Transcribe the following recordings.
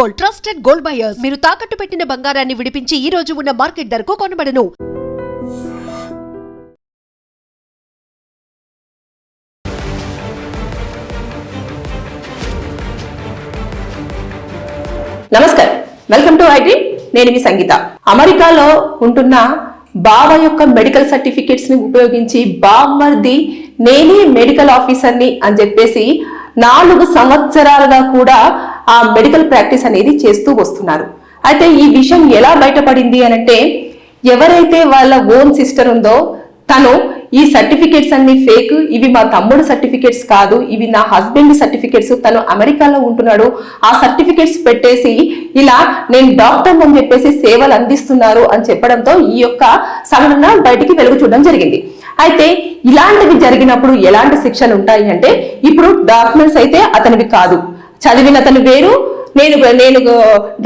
Gold trusted gold buyers. మీరు తాకట్టు పెట్టిన బంగారాన్ని విడిపించి ఈ రోజు ఉన్న మార్కెట్ ధరకు కొనబడను. నమస్కారం. వెల్కమ్ టు ఐటీ నేను మీ సంగీత. అమెరికాలో ఉంటున్న బావ యొక్క మెడికల్ సర్టిఫికేట్స్ని ఉపయోగించి బామ్మర్ది నేనే మెడికల్ ఆఫీసర్ని అని చెప్పేసి నాలుగు సంవత్సరాలుగా కూడా ఆ మెడికల్ ప్రాక్టీస్ అనేది చేస్తూ వస్తున్నారు. అయితే ఈ విషయం ఎలా బయటపడింది అనంటే ఎవరైతే వాళ్ళ ఓన్ సిస్టర్ ఉందో తను ఈ సర్టిఫికేట్స్ అన్ని ఫేక్ ఇవి మా తమ్ముడు సర్టిఫికేట్స్ కాదు ఇవి నా హస్బెండ్ సర్టిఫికేట్స్ తను అమెరికాలో ఉంటున్నాడు ఆ సర్టిఫికేట్స్ పెట్టేసి ఇలా నేను డాక్టర్ అని చెప్పేసి సేవలు అందిస్తున్నారు అని చెప్పడంతో ఈ యొక్క సంఘటన బయటికి వెలుగు చూడడం జరిగింది. అయితే ఇలాంటివి జరిగినప్పుడు ఎలాంటి శిక్షలు ఉంటాయి అంటే ఇప్పుడు డాక్యుమెంట్స్ అయితే అతనివి కాదు. చదివిన అతను వేరు నేను నేను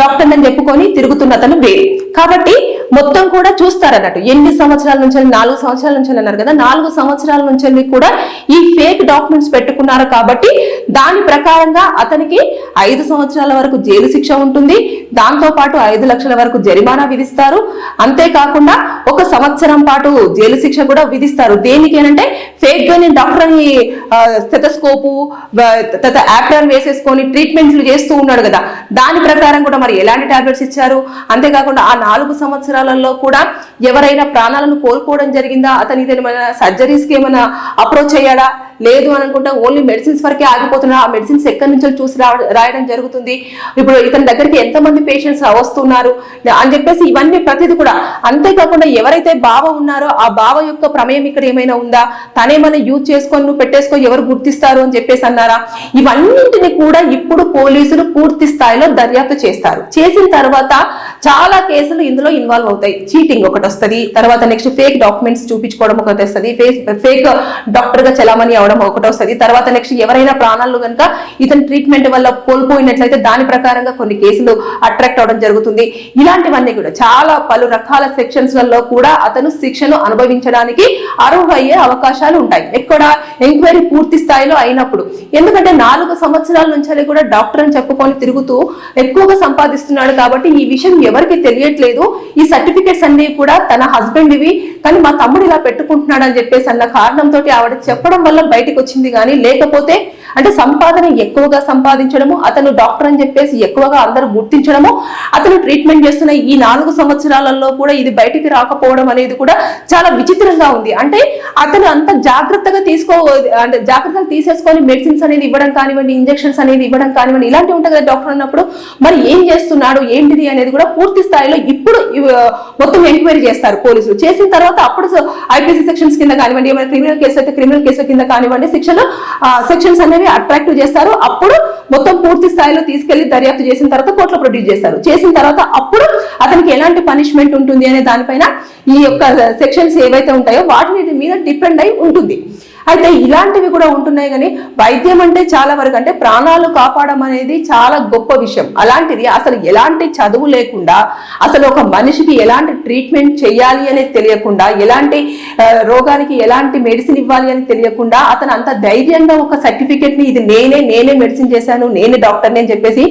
డాక్టర్ అని చెప్పుకొని తిరుగుతున్న అతను వేరు. కాబట్టి మొత్తం కూడా చూస్తారు అన్నట్టు ఎన్ని సంవత్సరాల నుంచి నాలుగు సంవత్సరాల నుంచి అన్నారు కదా నాలుగు సంవత్సరాల నుంచి కూడా ఈ ఫేక్ డాక్యుమెంట్స్ పెట్టుకున్నారు కాబట్టి దాని ప్రకారంగా అతనికి ఐదు సంవత్సరాల వరకు జైలు శిక్ష ఉంటుంది. దాంతో పాటు ఐదు లక్షల వరకు జరిమానా విధిస్తారు. అంతేకాకుండా ఒక సంవత్సరం పాటు జైలు శిక్ష కూడా విధిస్తారు. దేనికి అంటే ఫేక్గా నేను డాక్టర్ అని స్టెటస్కోపు తర్వాత యాప్రాన్ వేసేసుకొని ట్రీట్మెంట్లు చేస్తూ ఉన్నాడు కదా. దాని ప్రకారం కూడా మరి ఎలాంటి టాబ్లెట్స్ ఇచ్చారు? అంతేకాకుండా ఆ నాలుగు సంవత్సరాలలో కూడా ఎవరైనా ప్రాణాలను కోల్పోవడం జరిగిందా? అతని ఏమైనా సర్జరీస్కి ఏమైనా అప్రోచ్ అయ్యాడా? లేదు అని అనుకుంటే ఓన్లీ మెడిసిన్స్ వరకే ఆగిపోతున్నారు. ఆ మెడిసిన్స్ ఎక్కడి నుంచో చూసి రాయడం జరుగుతుంది. ఇప్పుడు ఇతని దగ్గరికి ఎంతమంది పేషెంట్స్ వస్తున్నారు? అని చెప్పేసి ఇవన్నీ ప్రతిదీ కూడా అంతేకాకుండా ఎవరైతే బావ ఉన్నారో ఆ బావ యొక్క ప్రమేయం ఇక్కడ ఏమైనా ఉందా? తనేమైనా యూజ్ చేసుకొని నువ్వు పెట్టేసుకో ఎవరు గుర్తిస్తారు అని చెప్పేసి అన్నారా? ఇవన్నింటిని కూడా ఇప్పుడు పోలీసులు పూర్తి స్థాయిలో దర్యాప్తు చేస్తారు. చేసిన తర్వాత చాలా కేసులు ఇందులో ఇన్వాల్వ్ అవుతాయి. చీటింగ్ ఒకటి వస్తుంది. తర్వాత నెక్స్ట్ ఫేక్ డాక్యుమెంట్స్ చూపించుకోవడం ఒకటి వస్తుంది. ఫేక్ డాక్టర్గా చలామణి రావడం ఒకటి తర్వాత నెక్స్ట్ ఎవరైనా ప్రాణాలు కనుక ఇతని ట్రీట్మెంట్ వల్ల కోల్పోయినట్లయితే దాని ప్రకారంగా కొన్ని కేసులు అట్రాక్ట్ అవడం జరుగుతుంది. ఇలాంటివన్నీ కూడా చాలా పలు రకాల సెక్షన్స్లలో కూడా అతను శిక్షను అనుభవించడానికి అర్హయ్యే అవకాశాలు ఉంటాయి. కూడా ఎంక్వైరీ పూర్తి స్థాయిలో అయినప్పుడు. ఎందుకంటే నాలుగు సంవత్సరాల నుంచి కూడా డాక్టర్ అని చెప్పుకొని తిరుగుతూ ఎక్కువగా సంపాదిస్తున్నాడు కాబట్టి ఈ విషయం ఎవరికి తెలియట్లేదు. ఈ సర్టిఫికేట్స్ అన్ని కూడా తన హస్బెండ్ ఇవి కానీ మా తమ్ముడు ఇలా పెట్టుకుంటున్నాడు అని చెప్పేసి అన్న కారణంతో ఆవిడ చెప్పడం వల్ల బయటకు వచ్చింది కానీ లేకపోతే అంటే సంపాదన ఎక్కువగా సంపాదించడము అతను డాక్టర్ అని చెప్పేసి ఎక్కువగా అందరూ గుర్తించడము అతను ట్రీట్మెంట్ చేస్తున్న ఈ నాలుగు సంవత్సరాలలో కూడా ఇది బయటికి రాకపోవడం అనేది కూడా చాలా విచిత్రంగా ఉంది. అంటే అతను అంత జాగ్రత్తగా తీసుకో అంటే జాగ్రత్తగా తీసేసుకొని మెడిసిన్స్ అనేది ఇవ్వడం కానివ్వండి ఇంజెక్షన్స్ అనేది ఇవ్వడం కానివ్వండి ఇలాంటివి ఉంటుంది కదా డాక్టర్ అన్నప్పుడు మరి ఏం చేస్తున్నాడు ఏంటిది అనేది కూడా పూర్తి స్థాయిలో ఇప్పుడు మొత్తం ఎంక్వైరీ చేస్తారు పోలీసులు. చేసిన తర్వాత అప్పుడు ఐపీసీ సెక్షన్స్ కింద కానివ్వండి ఏమైనా క్రిమినల్ కేసు అయితే క్రిమినల్ కేసు కింద కానివ్వండి శిక్షలు సెక్షన్స్ అనేవి అట్రాక్టివ్ చేస్తారు. అప్పుడు మొత్తం పూర్తి స్థాయిలో తీసుకెళ్ళి దర్యాప్తు చేసిన తర్వాత కోర్టులో ప్రొడ్యూస్ చేస్తారు. చేసిన తర్వాత అప్పుడు అతనికి ఎలాంటి పనిష్మెంట్ ఉంటుంది అనే దానిపైన ఈ యొక్క సెక్షన్స్ ఏవైతే ఉంటాయో వాటి మీద డిపెండ్ అయి ఉంటుంది. అయితే ఇలాంటివి కూడా ఉంటున్నాయి కానీ వైద్యం అంటే చాలా వరకు అంటే ప్రాణాలు కాపాడడం అనేది చాలా గొప్ప విషయం. అలాంటిది అసలు ఎలాంటి చదువు లేకుండా అసలు ఒక మనిషికి ఎలాంటి ట్రీట్మెంట్ చేయాలి అనేది తెలియకుండా ఎలాంటి రోగానికి ఎలాంటి మెడిసిన్ ఇవ్వాలి అని తెలియకుండా అతను అంత ధైర్యంగా ఒక సర్టిఫికేట్ని ఇది నేనే నేనే మెడిసిన్ చేశాను నేనే డాక్టర్ని అని చెప్పేసి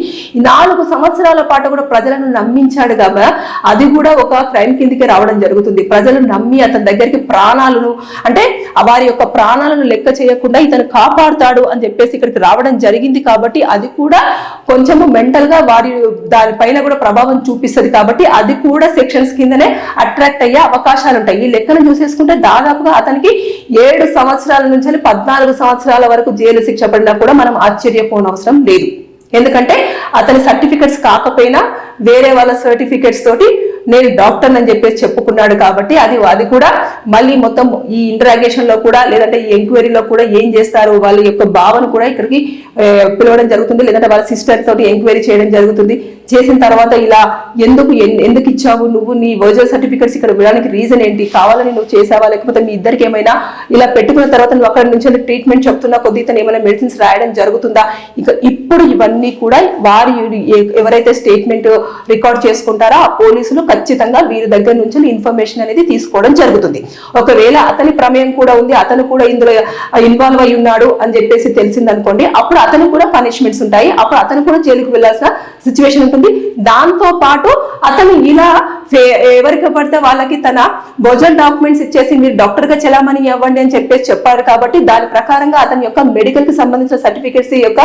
నాలుగు సంవత్సరాల పాటు కూడా ప్రజలను నమ్మించాడు కదా అది కూడా ఒక క్రైమ్ కిందికి రావడం జరుగుతుంది. ప్రజలు నమ్మి అతని దగ్గరికి ప్రాణాలను అంటే వారి యొక్క ప్రాణ ప్రాణాలను లెక్క చేయకుండా ఇతను కాపాడుతాడు అని చెప్పేసి ఇక్కడికి రావడం జరిగింది కాబట్టి అది కూడా కొంచెము మెంటల్గా వారి దానిపైన కూడా ప్రభావం చూపిస్తుంది కాబట్టి అది కూడా సెక్షన్స్ కిందనే అట్రాక్ట్ అయ్యే అవకాశాలు ఉంటాయి. ఈ లెక్కను చూసేసుకుంటే దాదాపుగా అతనికి ఏడు సంవత్సరాల నుంచి పద్నాలుగు సంవత్సరాల వరకు జైలు శిక్ష పడినా కూడా మనం ఆశ్చర్యపోనవసరం లేదు. ఎందుకంటే అతని సర్టిఫికెట్స్ కాకపోయినా వేరే వాళ్ళ సర్టిఫికెట్స్ తోటి నేను డాక్టర్ అని చెప్పేసి చెప్పుకున్నాడు కాబట్టి అది అది కూడా మళ్ళీ మొత్తం ఈ ఇంటరాగేషన్లో కూడా లేదంటే ఈ ఎంక్వైరీలో కూడా ఏం చేస్తారు వాళ్ళ యొక్క భావన కూడా ఇక్కడికి పిలవడం జరుగుతుంది. లేదంటే వాళ్ళ సిస్టర్ తోటి ఎంక్వైరీ చేయడం జరుగుతుంది. చేసిన తర్వాత ఇలా ఎందుకు ఎందుకు ఇచ్చావు? నువ్వు నీ ఒరిజినల్ సర్టిఫికెట్స్ ఇక్కడ ఇవ్వడానికి రీజన్ ఏంటి? కావాలని నువ్వు చేసావా? లేకపోతే మీ ఇద్దరికి ఏమైనా ఇలా పెట్టుకున్న తర్వాత నువ్వు అక్కడ నుంచి ట్రీట్మెంట్ చెప్తున్నా కొద్ది తను ఏమైనా మెడిసిన్స్ రాయడం జరుగుతుందా? ఇక ఇప్పుడు ఇవన్నీ కూడా వారి ఎవరైతే స్టేట్మెంట్ రికార్డ్ చేసుకుంటారో ఆ పోలీసులు ఖచ్చితంగా వీరి దగ్గర నుంచి ఇన్ఫర్మేషన్ అనేది తీసుకోవడం జరుగుతుంది. ఒకవేళ అతని ప్రమేయం కూడా ఉంది అతను కూడా ఇందులో ఇన్వాల్వ్ అయి ఉన్నాడు అని చెప్పేసి తెలిసిందనుకోండి అప్పుడు అతను కూడా పనిష్మెంట్స్ ఉంటాయి. అప్పుడు అతను కూడా జైలుకు వెళ్ళాల్సిన సిచ్యువేషన్ ఉంటుంది. దాంతో పాటు అతను ఇలా ఎవరికి పడితే వాళ్ళకి తన భోజన డాక్యుమెంట్స్ ఇచ్చేసి మీరు డాక్టర్గా చెలామణి ఇవ్వండి అని చెప్పేసి చెప్పారు కాబట్టి దాని ప్రకారంగా అతని యొక్క మెడికల్కి సంబంధించిన సర్టిఫికేట్స్ యొక్క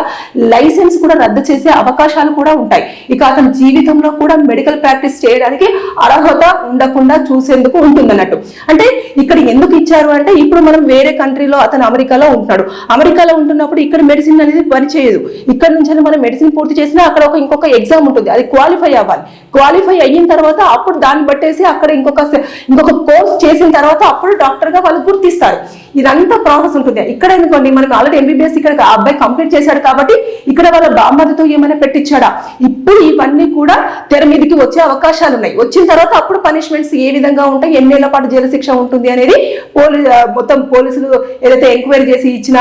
లైసెన్స్ కూడా రద్దు చేసే అవకాశాలు కూడా ఉంటాయి. ఇక అతని జీవితంలో కూడా మెడికల్ ప్రాక్టీస్ చేయడానికి అర్హత ఉండకుండా చూసేందుకు ఉంటుందన్నట్టు. అంటే ఇక్కడ ఎందుకు ఇచ్చారు అంటే ఇప్పుడు మనం వేరే కంట్రీలో అతను అమెరికాలో ఉంటున్నాడు అమెరికాలో ఉంటున్నప్పుడు ఇక్కడ మెడిసిన్ అనేది పనిచేయదు. ఇక్కడ నుంచి మనం మెడిసిన్ పూర్తి చేసినా అక్కడ ఒక ఇంకొక ఎగ్జామ్ ఉంటుంది. అది క్వాలిఫై అవ్వాలి. క్వాలిఫై అయిన తర్వాత అప్పుడు దాన్ని బట్టేసి అక్కడ ఇంకొక ఇంకొక కోర్స్ చేసిన తర్వాత అప్పుడు డాక్టర్గా వాళ్ళు గుర్తిస్తారు. ఇదంతా ప్రాసెస్ ఉంటుంది. ఇక్కడ ఎందుకోండి? మనకు ఆల్రెడీ ఎంబీబీఎస్ ఇక్కడ అబ్బాయి కంప్లీట్ చేశాడు కాబట్టి ఇక్కడ వాళ్ళ బామ్మదితో ఏమైనా పెట్టించాడా? ఇప్పుడు ఇవన్నీ కూడా తెర మీదకి వచ్చే అవకాశాలు ఉన్నాయి. వచ్చిన తర్వాత అప్పుడు పనిష్మెంట్స్ ఏ విధంగా ఉంటాయి? ఎన్నేళ్ళ పాటు జైలు శిక్ష ఉంటుంది అనేది పోలీ మొత్తం పోలీసులు ఏదైతే ఎంక్వైరీ చేసి ఇచ్చిన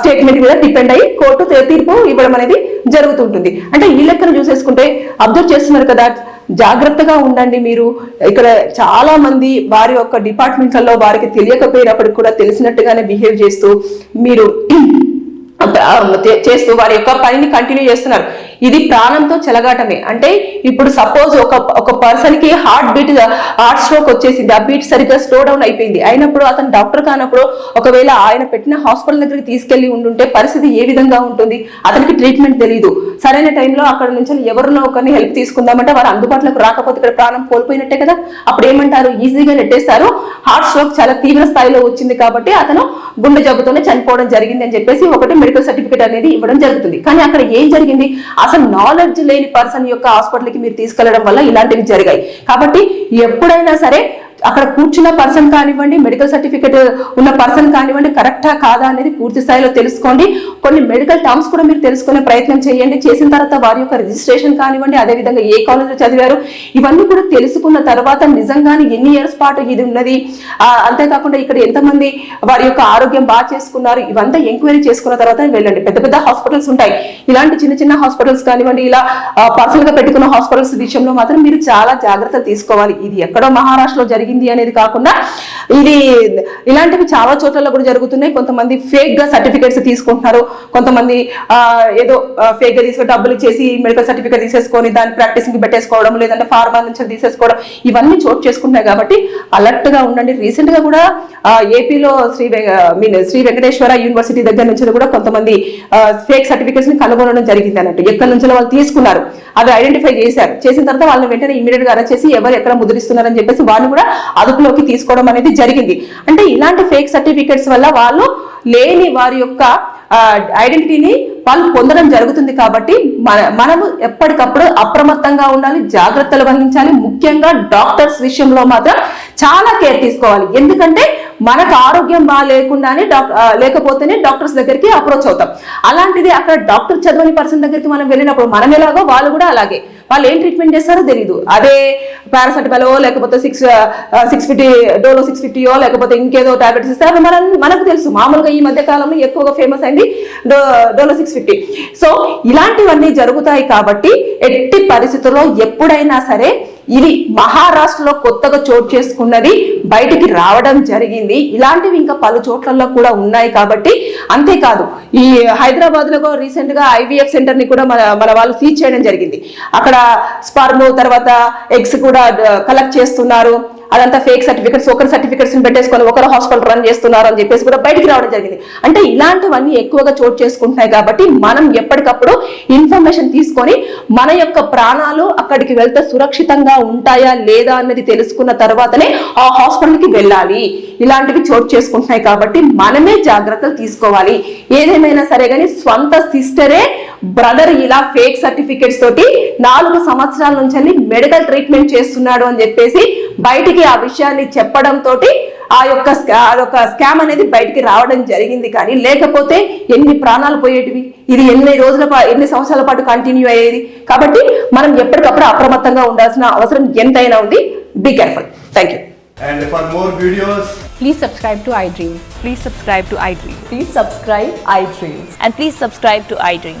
స్టేట్మెంట్ మీద డిపెండ్ అయ్యి కోర్టు తీర్పు ఇవ్వడం అనేది జరుగుతుంటుంది. అంటే ఈ లెక్కను చూసేసుకుంటే అబ్జర్వ్ చేస్తున్నారు కదా జాగ్రత్తగా ఉండండి మీరు. ఇక్కడ చాలా మంది వారి యొక్క డిపార్ట్మెంట్లలో వారికి తెలియకపోయినప్పటికి కూడా తెలిసినట్టుగానే బిహేవ్ చేస్తూ మీరు చేస్తూ వారి యొక్క పనిని కంటిన్యూ చేస్తున్నారు. ఇది ప్రాణంతో చెలగాటమే. అంటే ఇప్పుడు సపోజ్ ఒక ఒక పర్సన్కి హార్ట్ బీట్ హార్ట్ స్ట్రోక్ వచ్చేసింది. ఆ బీట్ సరిగ్గా స్లో డౌన్ అయిపోయింది. అయినప్పుడు అతను డాక్టర్ కానప్పుడు ఒకవేళ ఆయన పెట్టిన హాస్పిటల్ దగ్గరికి తీసుకెళ్ళి ఉండుంటే పరిస్థితి ఏ విధంగా ఉంటుంది? అతనికి ట్రీట్మెంట్ తెలియదు సరైన టైంలో అక్కడ నుంచి ఎవరినో ఒకరిని హెల్ప్ తీసుకుందామంటే వారు అందుబాటులోకి రాకపోతే ఇక్కడ ప్రాణం కోల్పోయినట్టే కదా? అప్పుడు ఏమంటారు? ఈజీగా నెట్టేస్తారు. హార్ట్ స్ట్రోక్ చాలా తీవ్ర స్థాయిలో వచ్చింది కాబట్టి అతను గుండె జబ్బుతోనే చనిపోవడం జరిగింది అని చెప్పేసి ఒకటి మెడికల్ సర్టిఫికేట్ అనేది ఇవ్వడం జరుగుతుంది. కానీ అక్కడ ఏం జరిగింది? అసలు నాలెడ్జ్ లేని పర్సన్ యొక్క హాస్పిటల్కి మీరు తీసుకెళ్ళడం వల్ల ఇలాంటివి జరిగాయి. కాబట్టి ఎప్పుడైనా సరే అక్కడ కూర్చున్న పర్సన్ కానివ్వండి మెడికల్ సర్టిఫికేట్ ఉన్న పర్సన్ కానివ్వండి కరెక్టా కాదా అనేది పూర్తి స్థాయిలో తెలుసుకోండి. కొన్ని మెడికల్ టర్మ్స్ కూడా మీరు తెలుసుకునే ప్రయత్నం చేయండి. చేసిన తర్వాత వారి యొక్క రిజిస్ట్రేషన్ కానివ్వండి అదేవిధంగా ఏ కాలేజ్లో చదివారు ఇవన్నీ కూడా తెలుసుకున్న తర్వాత నిజంగానే ఎన్ని ఇయర్స్ పాటు ఇది ఉన్నది? అంతేకాకుండా ఇక్కడ ఎంతమంది వారి యొక్క ఆరోగ్యం బాగా చేసుకున్నారు? ఇవంతా ఎంక్వైరీ చేసుకున్న తర్వాత వెళ్ళండి. పెద్ద పెద్ద హాస్పిటల్స్ ఉంటాయి. ఇలాంటి చిన్న చిన్న హాస్పిటల్స్ కానివ్వండి ఇలా పర్సనల్గా పెట్టుకున్న హాస్పిటల్స్ విషయంలో మాత్రం మీరు చాలా జాగ్రత్తలు తీసుకోవాలి. ఇది ఎక్కడో మహారాష్ట్రలో జరిగింది అనేది కాకుండా ఇది ఇలాంటివి చాలా చోట్ల కూడా జరుగుతున్నాయి. కొంతమంది ఫేక్గా సర్టిఫికేట్స్ తీసుకుంటున్నారు. కొంతమంది ఏదో ఫేక్గా తీసుకుని డబ్బులు ఇచ్చేసి మెడికల్ సర్టిఫికేట్ తీసేసుకొని దాన్ని ప్రాక్టీసింగ్ పెట్టేసుకోవడం లేదంటే ఫార్మా నుంచి తీసేసుకోవడం ఇవన్నీ చోటు చేసుకుంటున్నాయి కాబట్టి అలర్ట్గా ఉండండి. రీసెంట్గా కూడా ఏపీలో శ్రీ మీన్ శ్రీ వెంకటేశ్వర యూనివర్సిటీ దగ్గర నుంచి కూడా కొంతమంది ఫేక్ సర్టిఫికేట్స్ని కనుగొనడం జరిగింది అన్నట్టు. ఎక్కడి నుంచి వాళ్ళు తీసుకున్నారు. అది ఐడెంటిఫై చేశారు. చేసిన తర్వాత వాళ్ళని వెంటనే ఇమీడియట్గా అరెస్ట్ చేసి ఎవరు ఎక్కడ ముద్రిస్తున్నారని చెప్పేసి వాళ్ళు కూడా అదుపులోకి తీసుకోవడం అనేది జరిగింది. అంటే ఇలాంటి ఫేక్ సర్టిఫికేట్స్ వల్ల వాళ్ళు లేని వారి యొక్క ఐడెంటిటీని వాళ్ళు పొందడం జరుగుతుంది కాబట్టి మన మనము ఎప్పటికప్పుడు అప్రమత్తంగా ఉండాలి జాగ్రత్తలు వహించాలి. ముఖ్యంగా డాక్టర్స్ విషయంలో మాత్రం చాలా కేర్ తీసుకోవాలి. ఎందుకంటే మనకు ఆరోగ్యం బాగా లేకుండానే లేకపోతేనే డాక్టర్స్ దగ్గరికి అప్రోచ్ అవుతాం. అలాంటిది అక్కడ డాక్టర్ చదవని పర్సన్ దగ్గరికి మనం వెళ్ళినప్పుడు మనం ఎలాగో వాళ్ళు కూడా అలాగే. వాళ్ళు ఏం ట్రీట్మెంట్ చేస్తారో తెలియదు అదే పారాసెటమాలో లేకపోతే six six fifty Dolo six ఫిఫ్టీయో లేకపోతే ఇంకేదో టాబ్లెట్స్ ఇస్తారు అవి మనం మనకు తెలుసు. మామూలుగా ఈ మధ్య కాలంలో ఎక్కువగా ఫేమస్ అయింది డో డోలో సిక్స్ ఫిఫ్టీ సో ఇలాంటివన్నీ జరుగుతాయి కాబట్టి ఎట్టి పరిస్థితుల్లో ఎప్పుడైనా సరే ఇది మహారాష్ట్రలో కొత్తగా చోటు చేసుకున్నది బయటికి రావడం జరిగింది. ఇలాంటివి ఇంకా పలు చోట్లలో కూడా ఉన్నాయి కాబట్టి అంతేకాదు ఈ హైదరాబాద్లో రీసెంట్గా ఐవీఎఫ్ సెంటర్ని కూడా మన మన వాళ్ళు సీజ్ చేయడం జరిగింది. అక్కడ స్పర్మ్ తర్వాత ఎగ్స్ కూడా కలెక్ట్ చేస్తున్నారు. అదంతా ఫేక్ సర్టిఫికెట్స్ ఒకరి సర్టిఫికెట్స్ పెట్టేసుకొని ఒకరు హాస్పిటల్ రన్ చేస్తున్నారు అని చెప్పేసి కూడా బయటికి రావడం జరిగింది. అంటే ఇలాంటివన్నీ ఎక్కువగా చోటు చేసుకుంటున్నాయి కాబట్టి మనం ఎప్పటికప్పుడు ఇన్ఫర్మేషన్ తీసుకొని మన యొక్క ప్రాణాలు అక్కడికి వెళ్తే సురక్షితంగా ఉంటాయా లేదా అన్నది తెలుసుకున్న తర్వాతనే ఆ హాస్పిటల్కి వెళ్ళాలి. ఇలాంటివి చోటు చేసుకుంటున్నాయి కాబట్టి మనమే జాగ్రత్తలు తీసుకోవాలి. ఏదేమైనా సరే కానీ స్వంత సిస్టరే బ్రదర్ ఇలా ఫేక్ సర్టిఫికెట్స్ తోటి నాలుగు సంవత్సరాల నుంచి మెడికల్ ట్రీట్మెంట్ చేస్తున్నాడు అని చెప్పేసి బయటికి ఆ విషయాన్ని చెప్పడం తోటి ఆ యొక్క యొక్క స్కామ్ అనేది బయటికి రావడం జరిగింది కానీ లేకపోతే ఎన్ని ప్రాణాలు పోయేటివి ఇది ఎన్ని రోజుల పా- ఎన్ని సంవత్సరాల పాటు కంటిన్యూ అయ్యేది కాబట్టి మనం ఎప్పటికప్పుడు అప్రమత్తంగా ఉండాల్సిన అవసరం ఎంతైనా ఉంది be careful thank you And for more videos, Please subscribe to iDream. Please subscribe to iDream. Please subscribe iDream. And please subscribe to iDream.